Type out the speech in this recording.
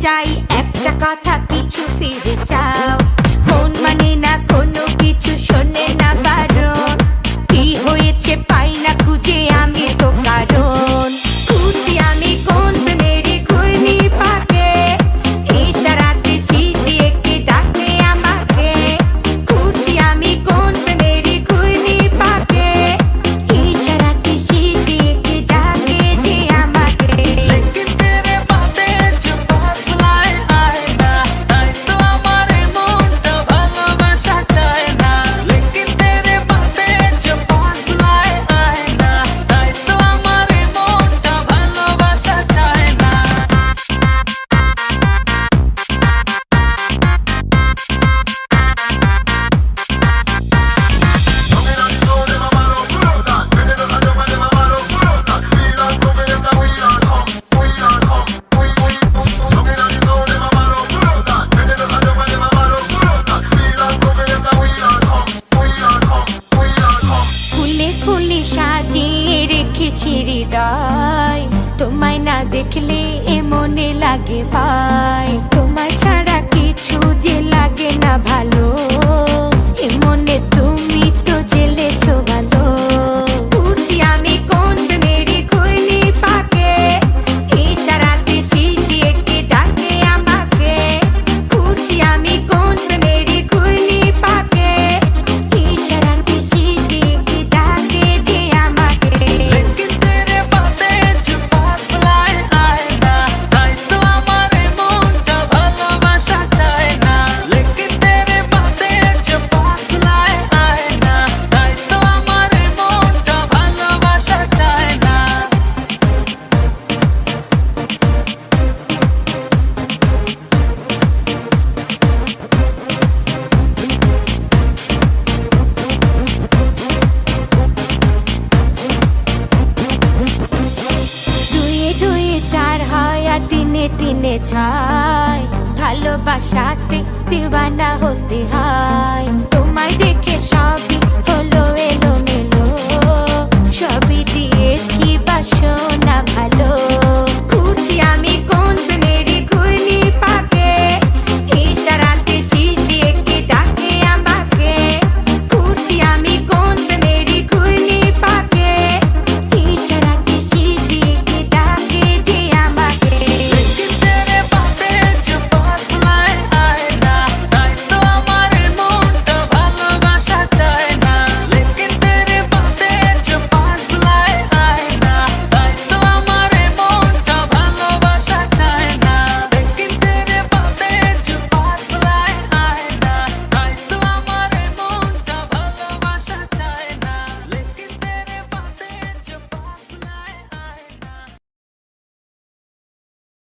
চাই একটা কথা পিছু ফিরে চাও। কোন মানে না কোন হৃদয়, তোমায় না দেখলে এ মনে লাগে ভাই। তোমায় ছাড়া কিছু যে লাগে না ভালো। দিনে দিনে ছাই ভালোবাসাতে দিওয়ানা হতে হয়। তোমায় দেখে